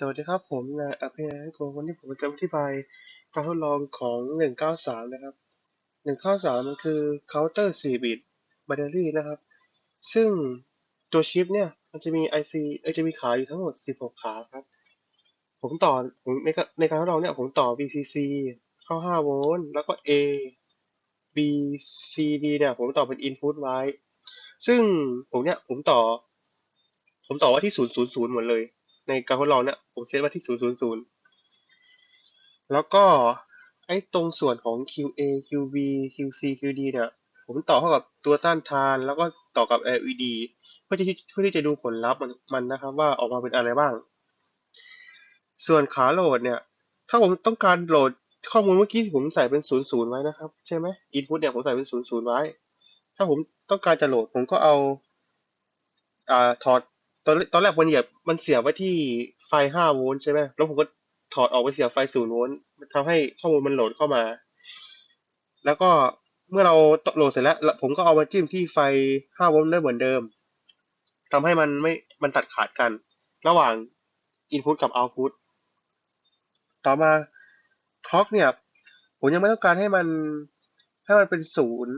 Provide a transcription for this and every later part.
สวัสดีครับผมนายอภินันท์โกวันนี้ผมจะอธิบายการทดลองของ 193 นะครับ 193 มันคือเคาน์เตอร์ 4 บิต binary นะครับ ซึ่งตัวชิปเนี่ยมันจะมี IC เอจะมีขาอยู่ทั้งหมด 16 ขาครับ ผมต่อผมในในการทดลองเนี่ยผมต่อ VCC เข้า 5 โวลต์แล้วก็ A B C D เนี่ยผมต่อเป็น input ไว้ ซึ่งผมเนี่ยผมต่อ ผมต่อไว้ที่ 000 หมดเลย ในการทดลองเนี่ยผมเซตไว้ที่ 000 แล้วก็ไอ้ตรงส่วนของ QA QB QC QD เนี่ยผมต่อเข้ากับตัวต้านทานแล้วก็ต่อกับ LED เพื่อที่เพื่อที่จะดูผลลัพธ์มันนะครับ ว่าออกมาเป็นอะไรบ้าง ส่วนขาโหลดเนี่ย ถ้าผมต้องการโหลดข้อมูลเมื่อกี้ที่ผมใส่เป็น 00 ไว้นะครับ ใช่ไหม input เนี่ยผมใส่เป็น 00 ไว้ ถ้าผมต้องการจะโหลดผมก็เอาอ่าถอด ตอนตอนแรกมันเหยียบมันเสียบไว้ที่ไฟ5โวลต์ใช่ไหมแล้วผมก็ถอดออกไปเสียบไฟ0โวลต์ทำให้ข้อมูลมันโหลดเข้ามา แล้วก็เมื่อเราโหลดเสร็จแล้ว ผมก็เอามาจิ้มที่ไฟ5โวลต์ได้เหมือนเดิมทำให้มันไม่มันตัดขาดกัน ระหว่าง input กับ output ต่อมาคล็อกเนี่ย ผมยังไม่ต้องการให้มันให้มันเป็นศูนย์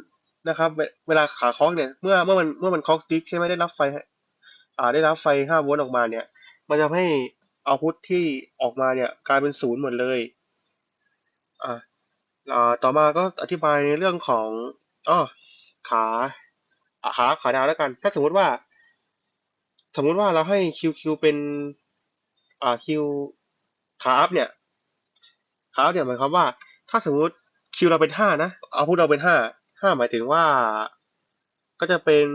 นะครับ เวลาขาคล็อกเนี่ย เมื่อเมื่อมันเมื่อมันคล็อกติ๊กใช่ไหมได้รับไฟ ได้รับไฟ5โวลต์ออกมาเนี่ย มันจะให้เอาพุทที่ออกมาเนี่ยกลายเป็นศูนย์หมดเลยอ่าต่อมาก็อธิบายในเรื่องของอ๋อขาขาขาดาวแล้วกัน ถ้าสมมติว่า สมมติว่าเราให้ QQ เป็นอ่า Q ขาอัพเนี่ยขาอัพเนี่ยหมายความว่า ถ้าสมมติ Q เราเป็น 5 นะเอาพุทเราเป็น 5 5 หมายถึงว่า ก็จะเป็น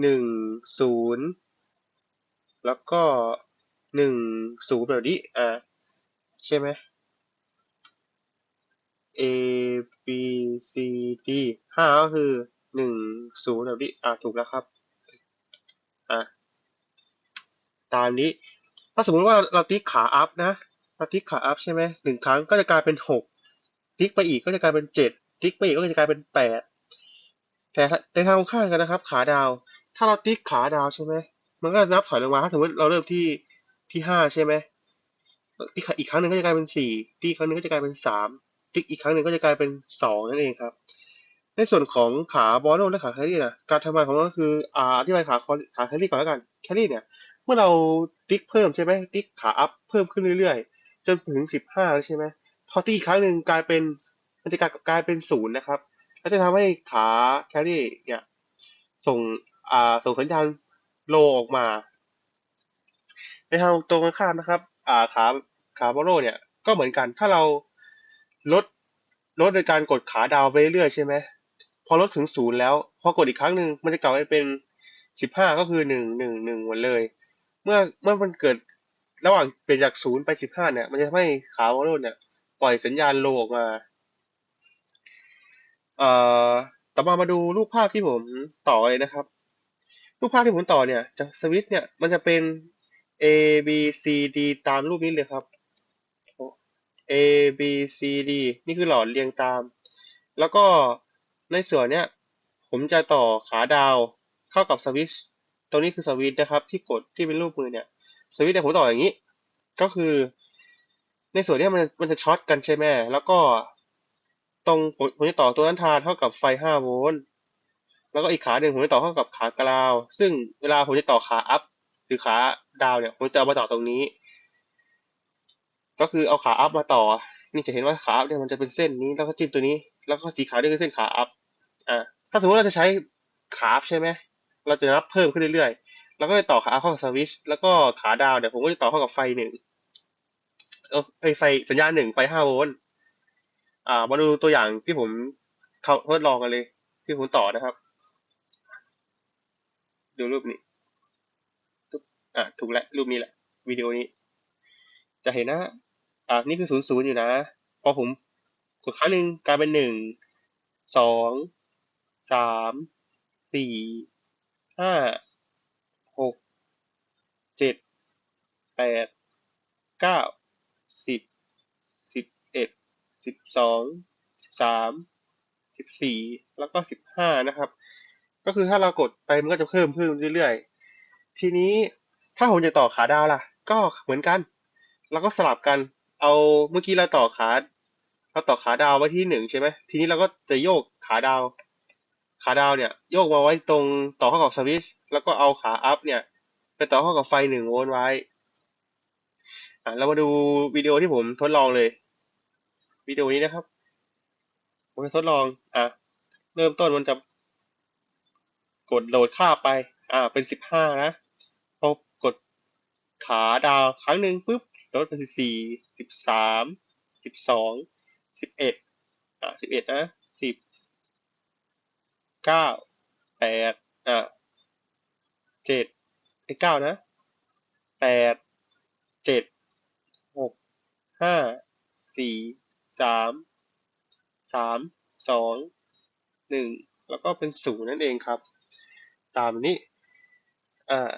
1 0 แล้วก็หนึ่งศูนย์แบบนี้อ่าใช่ไหม A B C D ห้าก็คือหนึ่งศูนย์แบบนี้อ่าถูกแล้วครับอ่าตามนี้ ถ้าสมมุติว่าเราติ๊กขาอัพนะเราติ๊กขาอัพใช่ไหมหนึ่งครั้งก็จะกลายเป็นหกติ๊กไปอีกก็จะกลายเป็นเจ็ดติ๊กไปอีกก็จะกลายเป็นแปดแต่ในทางตรงข้ามกันนะครับ ขาดาว ถ้าเราติ๊กขาดาวใช่ไหม มันก็นับถอยลงมาถ้าสมมติเราเริ่มที่ที่ห้าใช่ไหมติ๊กอีกครั้งหนึ่งก็จะกลายเป็นสี่ติ๊กครั้งหนึ่งก็จะกลายเป็นสามติ๊กอีกครั้งหนึ่งก็จะกลายเป็นสองนั่นเองครับ ในส่วนของขาบอลโลและขาแครี่นะการทำงานของมันก็คืออ่าอธิบายขาขาแครี่ก่อนแล้วกันแครี่เนี่ยเมื่อเราติ๊กเพิ่มใช่ไหมติ๊กขาอัพเพิ่มขึ้นเรื่อยๆ จนถึงสิบห้าใช่ไหมพอติ๊กอีกครั้งหนึ่งกลายเป็นมันจะกลายกลายเป็นศูนย์นะครับ แล้วจะทำให้ขาแครี่เนี่ยส่งอ่าส่งสัญญาณ โลออกมา ในทางตรงกันข้ามนะครับอ่าขาขาบอลโลเนี่ยก็เหมือนกัน ถ้าเราลดลดโดยการกดขาดาวไปเรื่อยใช่ไหมพอลดถึงศูนย์แล้ว พอกดอีกครั้งหนึ่งมันจะกลับไปเป็นสิบห้าก็คือหนึ่งหนึ่งหนึ่งหมดเลย เมื่อเมื่อมันเกิดระหว่างเปลี่ยนจากศูนย์ไปสิบห้าเนี่ย มันจะทำให้ขาบอลโลเนี่ยปล่อยสัญญาณโลออกมาเอ่อต่อมามาดูรูปภาพที่ผมต่อเลยนะครับ รูปภาพที่ผมต่อเนี่ยจากสวิตเนี่ยมันจะเป็น A B C D ตามรูปนี้เลยครับ A B C D นี่คือหลอดเรียงตาม แล้วก็ในส่วนเนี้ยผมจะต่อขาดาวเข้ากับสวิตช์ตรงนี้คือสวิตช์นะครับที่กดที่เป็นรูปมือเนี่ยสวิตช์เนี่ยผมต่ออย่างนี้ ก็คือ ในส่วนนี้มันมันจะช็อตกันใช่ไหมแล้วก็ตรงผมผมจะต่อตัวนั้นทานเท่ากับไฟ 5 โวลต์ แล้วก็อีกขาหนึ่งผมจะต่อเข้ากับขากราว ซึ่งเวลาผมจะต่อขาอัพหรือขาดาวเนี่ยผมจะเอามาต่อตรงนี้ ก็คือเอาขาอัพมาต่อ นี่จะเห็นว่าขาอัพเนี่ยมันจะเป็นเส้นนี้แล้วก็จิ้มตัวนี้ แล้วก็สีขาวนี่คือเส้นขาอัพอ่าถ้าสมมติเราจะใช้ขาอัพใช่ไหมเราจะนับเพิ่มขึ้นเรื่อยๆ แล้วก็จะต่อขาอัพเข้ากับสวิตช์แล้วก็ขาดาวเนี่ยผมก็จะต่อเข้ากับไฟหนึ่งเออไฟสัญญาณหนึ่งไฟห้าโวลต์อ่ามาดูตัวอย่างที่ผมทดลองกันเลย ที่ผมต่อนะครับ ดูรูปนี้อ่าถูกแล้วรูปนี้แหละวิดีโอนี้ จะเห็นนะอ่านี่คือศูนย์ศูนย์อยู่นะ พอผมกดครั้งหนึ่งกลายเป็นหนึ่งสองสามสี่ห้าหกเจ็ดแปดเก้าสิบสิบเอ็ดสิบสองสิบสามสิบสี่แล้วก็สิบห้านะครับ ก็คือถ้าเรากดไปมันก็จะเพิ่มเพิ่มเรื่อยๆ ทีนี้ถ้าผมจะต่อขาดาวล่ะ ก็เหมือนกัน เราก็สลับกัน เอาเมื่อกี้เราต่อขา เราต่อขาดาวไว้ที่หนึ่งใช่ไหมทีนี้เราก็จะโยกขาดาว ขาดาวเนี่ยโยกมาไว้ตรงต่อเข้ากับสวิตช์แล้วก็เอาขาอัพเนี่ยไปต่อเข้ากับไฟหนึ่งโวลต์ไว้อะเรามาดูวิดีโอที่ผมทดลองเลย วิดีโอนี้นะครับ ผมจะทดลองอะเริ่มต้นมันจะ กดโหลดค่าไป อ่า เป็นสิบห้านะพอกดขาดาวครั้งหนึ่งปุ๊บลดเป็นสิบสี่สิบสามสิบสองสิบเอ็ดอ่าสิบเอ็ดนะสิบเก้าแปดอ่าเจ็ดไอ้เก้านะแปดเจ็ดหกห้าสี่สามสามสองหนึ่งแล้วก็เป็นศูนย์นั่นเองครับ ตามนี้อ่า